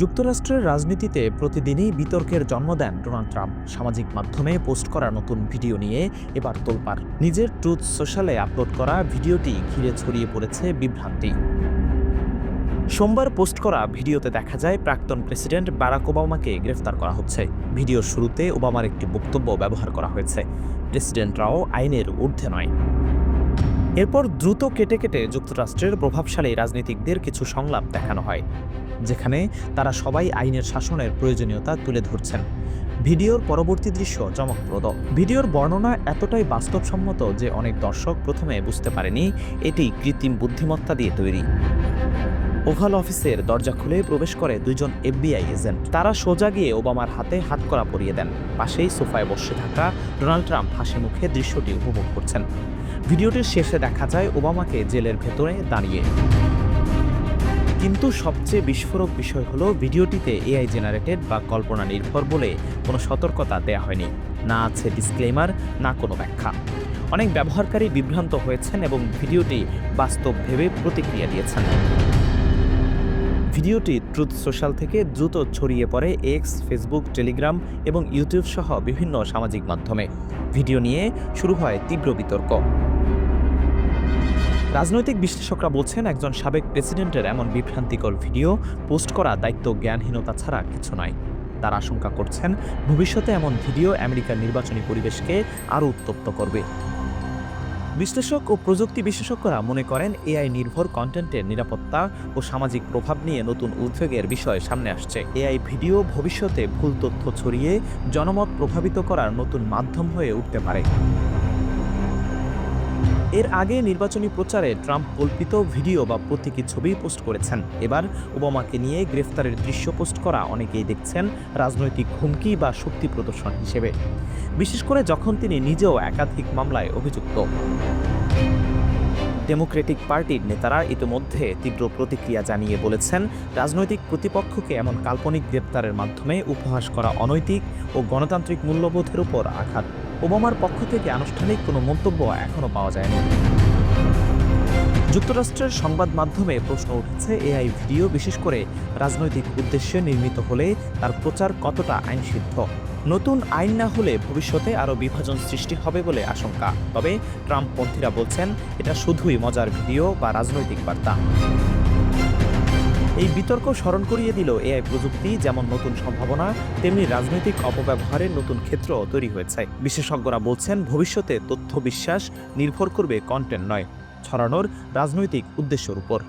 যুক্তরাষ্ট্রের রাজনীতিতে প্রতিদিনই বিতর্কের জন্ম দেন ডোনাল্ড ট্রাম্প। সামাজিক মাধ্যমে পোস্ট করা নতুন ভিডিও নিয়ে এবার তোলপাড়। নিজের ট্রুথ সোশ্যালে আপলোড করা ভিডিওটি ঘিরে ছড়িয়ে পড়েছে বিভ্রান্তি। সোমবার পোস্ট করা ভিডিওতে দেখা যায়, প্রাক্তন প্রেসিডেন্ট বারাক ওবামাকে গ্রেফতার করা হচ্ছে। ভিডিওর শুরুতে ওবামার একটি বক্তব্য ব্যবহার করা হয়েছে। প্রেসিডেন্টরাও আইনের ঊর্ধ্বে নয়। এরপর দ্রুত কেটে কেটে যুক্তরাষ্ট্রের প্রভাবশালী রাজনীতিকদের কিছু সংলাপ দেখানো হয়। যেখানে তারা সবাই আইনের শাসনের প্রয়োজনীয়তা তুলে ধরছেন। ভিডিওর পরবর্তী দৃশ্য চমকপ্রদ। ভিডিওর বর্ণনা এতটাই বাস্তবসম্মত যে অনেক দর্শক প্রথমে বুঝতে পারেনি এটি কৃত্রিম বুদ্ধিমত্তা দিয়ে তৈরি। ওভাল অফিসের দরজা খুলে প্রবেশ করে দুইজন এফবিআই এজেন্ট। তারা সোজা গিয়ে ওবামার হাতে হাত করা পরিয়ে দেন। পাশেই সোফায় বসে থাকা ডোনাল্ড ট্রাম্প হাসি মুখে দৃশ্যটি উপভোগ করছেন। ভিডিওটির শেষে দেখা যায় ওবামাকে জেলের ভেতরে দাঁড়িয়ে। কিন্তু সবচেয়ে বিস্ফোরক বিষয় হলো ভিডিওটিতে এআই জেনারেটেড বা কল্পনা নির্ভর বলে কোনো সতর্কতা দেয়া হয়নি। না আছে ডিসক্লেমার না কোনো ব্যাখ্যা। অনেক ব্যবহারকারী বিভ্রান্ত হয়েছেন এবং ভিডিওটি বাস্তব ভেবে প্রতিক্রিয়া দিয়েছেন। ভিডিওটি ট্রুথ সোশ্যাল থেকে দ্রুত ছড়িয়ে পড়ে এক্স ফেসবুক টেলিগ্রাম এবং ইউটিউব সহ বিভিন্ন সামাজিক মাধ্যমে। ভিডিও নিয়ে শুরু হয় তীব্র বিতর্ক। রাজনৈতিক বিশ্লেষকরা বলছেন, একজন সাবেক প্রেসিডেন্টের এমন বিভ্রান্তিকর ভিডিও পোস্ট করা দায়িত্ব জ্ঞানহীনতা ছাড়া কিছু নয়। তারা আশঙ্কা করছেন, ভবিষ্যতে এমন ভিডিও আমেরিকার নির্বাচনী পরিবেশকে আরও উত্তপ্ত করবে। বিশ্লেষক ও প্রযুক্তি বিশেষজ্ঞরা মনে করেন, এআই নির্ভর কন্টেন্টের নিরাপত্তা ও সামাজিক প্রভাব নিয়ে নতুন উদ্বেগের বিষয় সামনে আসছে। এআই ভিডিও ভবিষ্যতে ভুল তথ্য ছড়িয়ে জনমত প্রভাবিত করার নতুন মাধ্যম হয়ে উঠতে পারে। এর আগে নির্বাচনী প্রচারে ট্রাম্প কল্পিত ভিডিও বা প্রতীকী ছবি পোস্ট করেছেন। এবার ওবামাকে নিয়ে গ্রেফতারের দৃশ্য পোস্ট করা অনেকেই দেখছেন রাজনৈতিক হুমকি বা শক্তি প্রদর্শন হিসেবে। বিশেষ করে যখন তিনি নিজেও একাধিক মামলায় অভিযুক্ত। ডেমোক্রেটিক পার্টির নেতারা ইতিমধ্যে তীব্র প্রতিক্রিয়া জানিয়ে বলেছেন, রাজনৈতিক প্রতিপক্ষকে এমন কাল্পনিক গ্রেপ্তারের মাধ্যমে উপহাস করা অনৈতিক ও গণতান্ত্রিক মূল্যবোধের উপর আঘাত। ওবামার পক্ষ থেকে আনুষ্ঠানিক কোনো মন্তব্য এখনও পাওয়া যায়নি। যুক্তরাষ্ট্রের সংবাদ মাধ্যমে প্রশ্ন উঠেছে, এআই ভিডিও বিশেষ করে রাজনৈতিক উদ্দেশ্যে নির্মিত হলে তার প্রচার কতটা আইনসিদ্ধ? নতুন আইন না হলে ভবিষ্যতে আরও বিভাজন সৃষ্টি হবে বলে আশঙ্কা। তবে ট্রাম্পপন্থীরা বলছেন, এটা শুধুই মজার ভিডিও বা রাজনৈতিক বার্তা। এই বিতর্ক স্মরণ করিয়ে দিল এআই প্রযুক্তি, যেমন নতুন সম্ভাবনা, তেমনি রাজনৈতিক অপব্যবহারের নতুন ক্ষেত্র তৈরি হয়েছে। বিশেষজ্ঞরা বলছেন, ভবিষ্যতে তথ্য বিশ্বাস নির্ভর করবে কন্টেন্ট নয়, ছড়ানোর রাজনৈতিক উদ্দেশ্যের উপর।